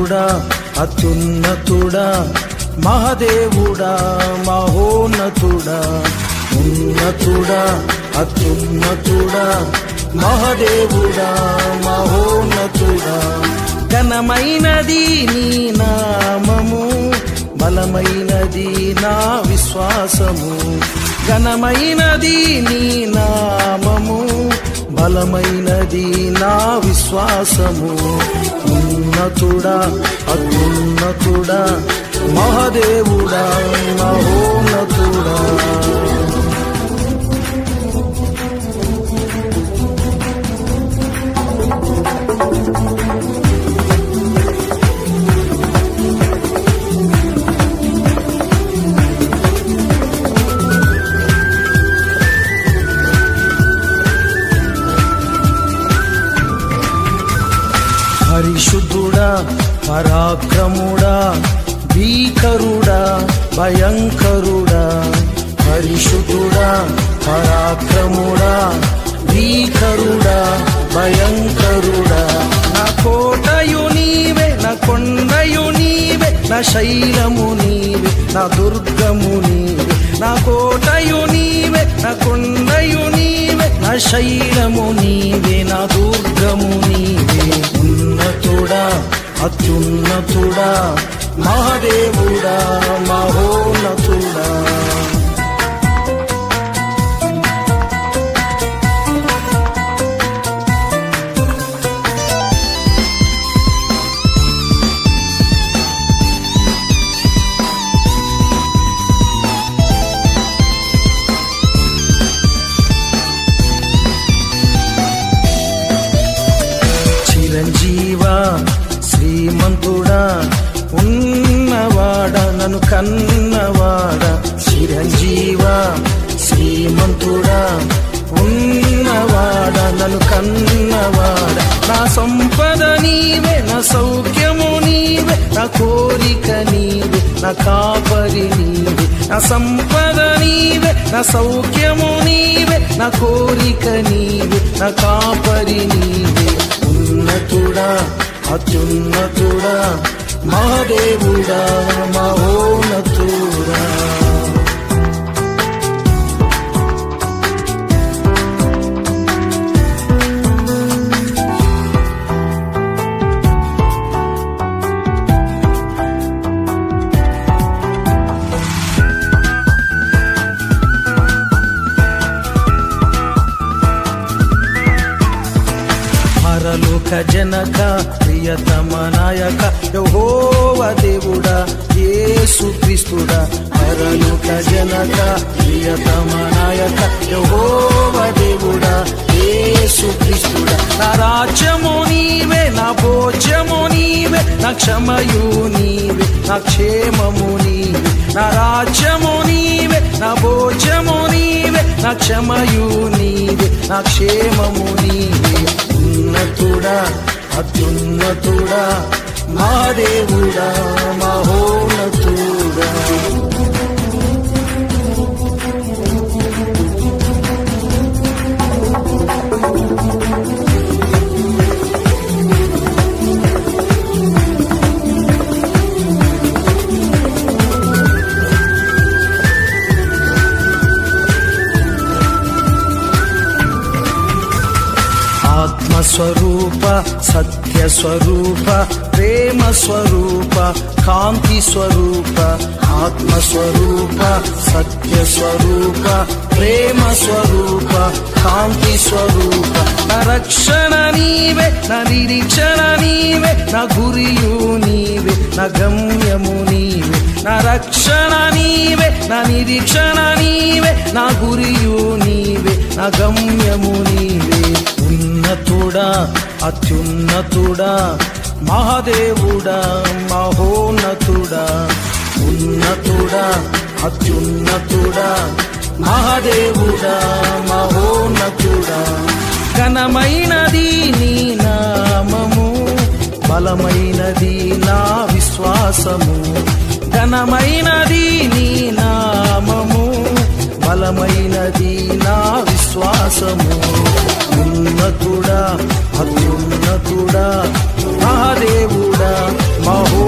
ఉన్నతుడా అత్యున్నతుడా మహదేవుడా మహోన్నతుడా ఉన్నతుడా అత్యున్నతుడా మహదేవుడా మహోన్నతుడా. ఘనమైనది నీ నామము బలమైనది నా విశ్వాసము. ఘనమైనది నీ నామము బలమైనది నా విశ్వాసము. ఉన్నతుడా అత్యున్నతుడా మహదేవుడా మహోన్నతుడా. పరిశుద్ధుడా పరాక్రముడా భీకరుడా భయంకరుడా. పరిశుద్ధుడా పరాక్రముడా భీకరుడా భయంకరుడా. నా కోటయు నీవే నా కొండయు నీవే నా శైలము నీవే నా దుర్గము నీవే. నా కోటయు నీవే నా కొండయు నీవే నా శైలము నీవే నా దుర్గము నీవే. ఉన్నతుడా అత్యున్నతుడా మహాదేవుడా మహోన్నతుడా. ఉన్నవాడ నన్ను కన్నవాడ. చిరంజీవ శ్రీమంతుడా ఉన్నవాడ నన్ను కన్నవాడ. నా సంపద నీవే నా సౌఖ్యము నీవే నా కోరిక నీవే నా కాపరి నీవే. నా సంపద నీవే నా సౌఖ్యము నీవే నా కోరిక నీవే నా కాపరి నీవే. ఉన్నతుడా అత్యున్నతుడా మహాదేవుడా జనక ప్రియతమ నాయక యహోవ దేవుడా యేసు క్రీస్తుడా పరలోక జనక ప్రియతమ నాయక యహోవ దేవుడా యేసు క్రీస్తుడా నా రాజ్యము నీవే నా భోజ్యము నీవే నా క్షమయు నీవే నా క్షేమము నీవే. నా రాజ్యము నీవే నా భోజ్యము నీవే నా క్షమయు నీవే నా క్షేమము నీవే. ఉన్నతుడా అత్యున్నతుడా మా దేవుడా మహోన్నతుడా. స్వరూప సత్య స్వరూప ప్రేమ స్వరూప కాంతి స్వరూప ఆత్మ స్వరూప సత్య స్వరూప ప్రేమ స్వరూప కాంతి స్వరూప. నా రక్షణ నీవే నా నిరీక్షణ నీవే నా గురియు నీవే నా గమ్యము నీవే. నా రక్షణ నీవే నా నిరీక్షణ నీవే నా గురియు నీవే నా గమ్యము నీవే. అత్యున్నతుడా అత్యున్నతుడా మహాదేవుడా మహోన్నతుడా ఉన్నతుడా అత్యున్నతుడా మహాదేవుడా మహోన్నతుడా. ఘనమైనది నీ నామము బలమైనది నా విశ్వాసము. ఘనమైనది నీ నామము బలమైనది నా విశ్వాసము. ఉన్నతుడా అత్యున్నతుడా మహాదేవుడా మహో